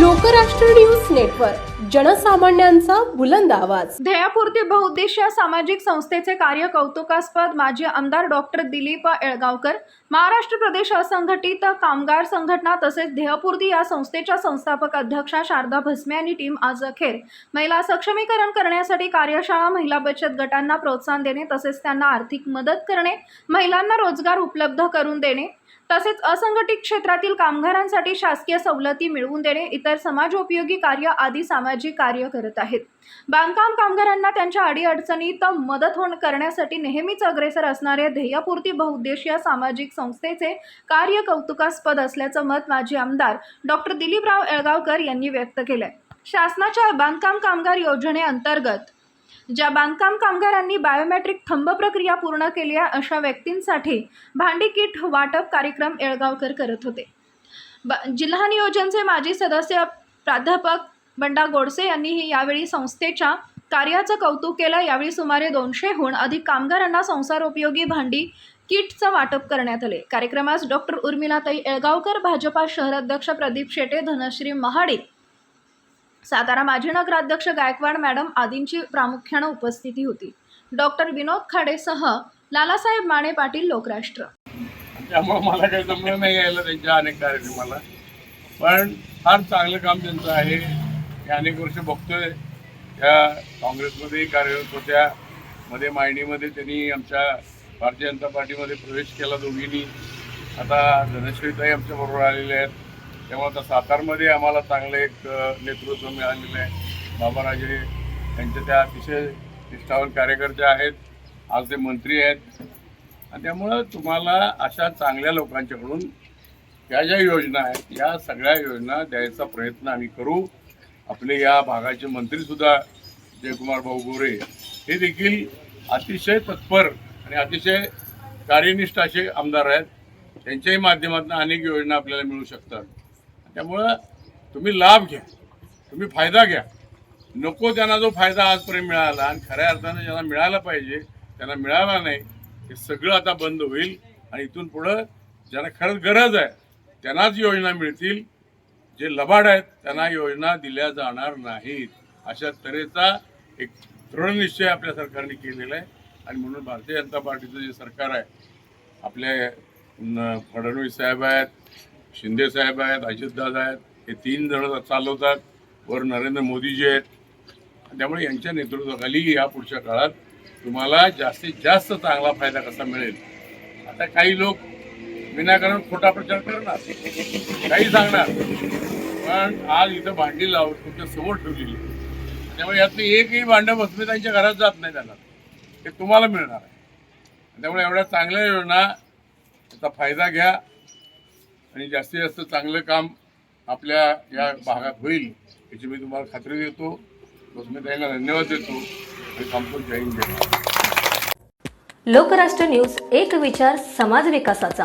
Lokrashtra news network. जनसामान्यांचा बुलंद आवाज. ध्येयपूर्ती बहुउद्देशीय सामाजिक संस्थेचे कार्य कौतुकास्पद माजी आमदार डॉक्टर दिलीप येळगावकर महाराष्ट्र प्रदेश असंघटित कामगार संघटना तसेच ध्येयपूर्ती या संस्थेच्या संस्थापक अध्यक्षा शारदा भस्मे आणि टीम आज अखेर महिला सक्षमीकरण करण्यासाठी कार्यशाळा महिला बचत गटांना प्रोत्साहन देणे तसेच त्यांना आर्थिक मदत करणे महिलांना रोजगार उपलब्ध करून देणे तसेच असंघटित क्षेत्रातील कामगारांसाठी शासकीय सवलती मिळवून देणे इतर समाजोपयोगी कार्य आदी सामाजिक कार्य करत आहेत. बांधकाम कामगारांना त्यांच्या अडीअडचणीत मदत होण करण्यासाठी नेहमीच अग्रेसर असणारे ध्येयपूर्ती बहुउद्देशीय सामाजिक संस्थेचे कार्य कौतुकास्पद असल्याचं मत माजी आमदार डॉक्टर दिलीपराव येळगावकर यांनी व्यक्त केलंय. शासनाच्या बांधकाम कामगार योजनेअंतर्गत ज्या बांधकाम कामगारांनी बायोमेट्रिक थंब प्रक्रिया पूर्ण केली आहे अशा व्यक्तींसाठी भांडी किट वाटप कार्यक्रम येळगावकर करत होते. ब जिल्हा नियोजनचे माजी सदस्य प्राध्यापक बंडा गोडसे यांनीही यावेळी संस्थेच्या कार्याचं कौतुक केलं. यावेळी सुमारे दोनशेहून अधिक कामगारांना संसारोपयोगी भांडी किटचं वाटप करण्यात आले. कार्यक्रमास डॉक्टर उर्मिलाताई एळगावकर भाजपा शहराध्यक्ष प्रदीप शेटे धनश्री महाडिक सातारा माजी नगराध्यक्ष गायकवाड मॅडम आदींची प्रामुख्यानं उपस्थिती होती. डॉक्टर विनोद खाडेसह लालासाहेब माने पाटील लोकराष्ट्र. मला काही जमलं नाही यायला त्यांच्या अनेक कार्यक्रमाला. पण फार चांगलं काम त्यांचं आहे. मी अनेक वर्ष बघतोय. त्या काँग्रेसमध्येही कार्यरत होत्या. मध्ये मायनीमध्ये त्यांनी आमच्या भारतीय जनता पार्टीमध्ये प्रवेश केला दोघींनी. आता धनश्रीताई आमच्याबरोबर आलेले आहेत. त्यामुळे आता सातारमध्ये आम्हाला चांगलं एक नेतृत्व मिळालेलं आहे. बाबाराजे यांच्या त्या अतिशय निष्ठावान कार्यकर्ते आहेत. आज ते मंत्री आहेत. आणि त्यामुळं तुम्हाला अशा चांगल्या लोकांच्याकडून ज्या ज्या योजना आहेत या सगळ्या योजना द्यायचा प्रयत्न आम्ही करू. आपले या भागाचे मंत्रीसुद्धा जयकुमार भाऊ गोरे हे देखील अतिशय तत्पर आणि अतिशय कार्यनिष्ठ असे आमदार आहेत. त्यांच्याही माध्यमातून अनेक योजना आपल्याला मिळू शकतात. त्यामुळं तुम्ही लाभ घ्या तुम्ही फायदा घ्या. नको त्यांना जो फायदा आजपर्यंत मिळाला आणि खऱ्या अर्थानं ज्यांना मिळाला पाहिजे त्यांना मिळाला नाही हे सगळं आता बंद होईल आणि इथून पुढं ज्यांना खरंच गरज आहे त्यांनाच योजना मिळतील. जे लबाड आहेत त्यांना योजना दिल्या जाणार नाहीत. अशा तऱ्हेचा एक दृढ निश्चय आपल्या सरकारने केलेला आहे. आणि म्हणून भारतीय जनता पार्टीचं जे सरकार आहे आपले न- फडणवीस साहेब आहेत शिंदे साहेब आहेत अजितदादा आहेत हे तीन जण चालवतात. वर नरेंद्र मोदीजी आहेत. त्यामुळे यांच्या नेतृत्वाखाली या पुढच्या काळात तुम्हाला जास्तीत जास्त चांगला फायदा कसा मिळेल? आता काही लोक विनाकारण खोटा प्रचार करणार. काही सांगणार. पण आज इथं भांडी लावून तुमच्यासमोर ठेवलेली. त्यामुळे यातलं एकही भांडं बसमे घरात जात नाही त्यांना. ते तुम्हाला मिळणार आहे. त्यामुळे एवढ्या चांगल्या योजना त्याचा फायदा घ्या. आणि जास्तीत जास्त चांगलं काम आपल्या या भागात होईल याची मी तुम्हाला खात्री देतो. बसमेताईंना धन्यवाद देतो. आणि थांबतो जय हिंद. लोकराष्ट्र न्यूज एक विचार समाज विकासाचा.